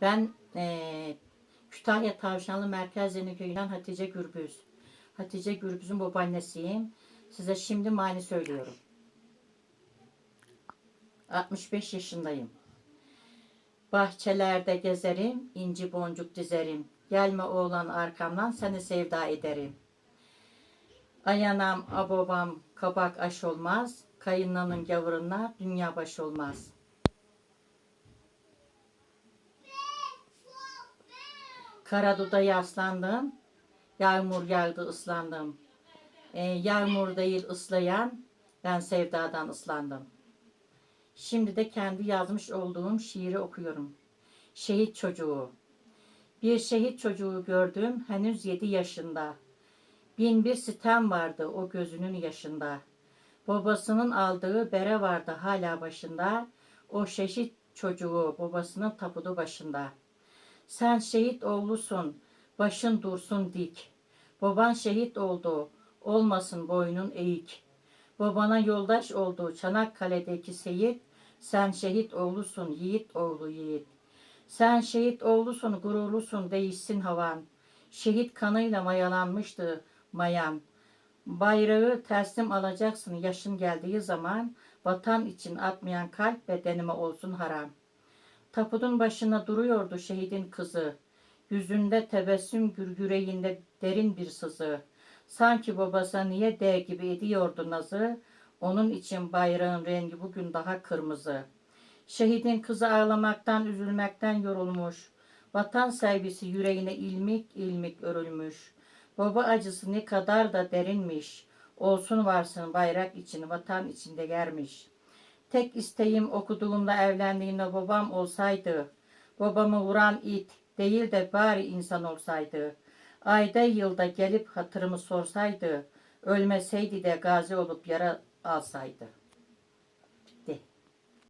Ben eee, Kütahya Tavşanlı Merkez Yeni Köyü'nden Hatice Gürbüz. Hatice Gürbüz'ün babaannesiyim. Size şimdi mani söylüyorum. 65 yaşındayım. Bahçelerde gezerim, inci boncuk dizerim. Gelme oğlan arkamdan seni sevda ederim. Ayanam, abobam, kabak aş olmaz. Kayınlanın gavuruna dünya baş olmaz. Karaduda yaslandım. Yağmur yağdı ıslandım. Ee, yağmur değil ıslayan ben sevdadan ıslandım. Şimdi de kendi yazmış olduğum şiiri okuyorum. Şehit çocuğu. Bir şehit çocuğu gördüm henüz yedi yaşında. Bin bir sitem vardı o gözünün yaşında. Babasının aldığı bere vardı hala başında. O şehit çocuğu babasının tapudu başında. Sen şehit oğlusun, başın dursun dik. Baban şehit oldu, olmasın boynun eğik. Babana yoldaş oldu Çanakkale'deki seyit. Sen şehit oğlusun, yiğit oğlu yiğit. Sen şehit oğlusun, gururlusun, değişsin havan. Şehit kanıyla mayalanmıştı mayan. Bayrağı teslim alacaksın yaşın geldiği zaman. Vatan için atmayan kalp bedenime olsun haram. Tapudun başına duruyordu şehidin kızı. Yüzünde tebessüm gürgüreğinde derin bir sızı. Sanki babası niye de gibi ediyordu nazı. Onun için bayrağın rengi bugün daha kırmızı. Şehidin kızı ağlamaktan, üzülmekten yorulmuş. Vatan sevgisi yüreğine ilmik ilmik örülmüş. Baba acısı ne kadar da derinmiş. Olsun varsın bayrak için, vatan içinde germiş. Tek isteğim okuduğumda evlendiğimde babam olsaydı. Babamı vuran it değil de bari insan olsaydı. Ayda yılda gelip hatırımı sorsaydı. Ölmeseydi de gazi olup yara alsaydı.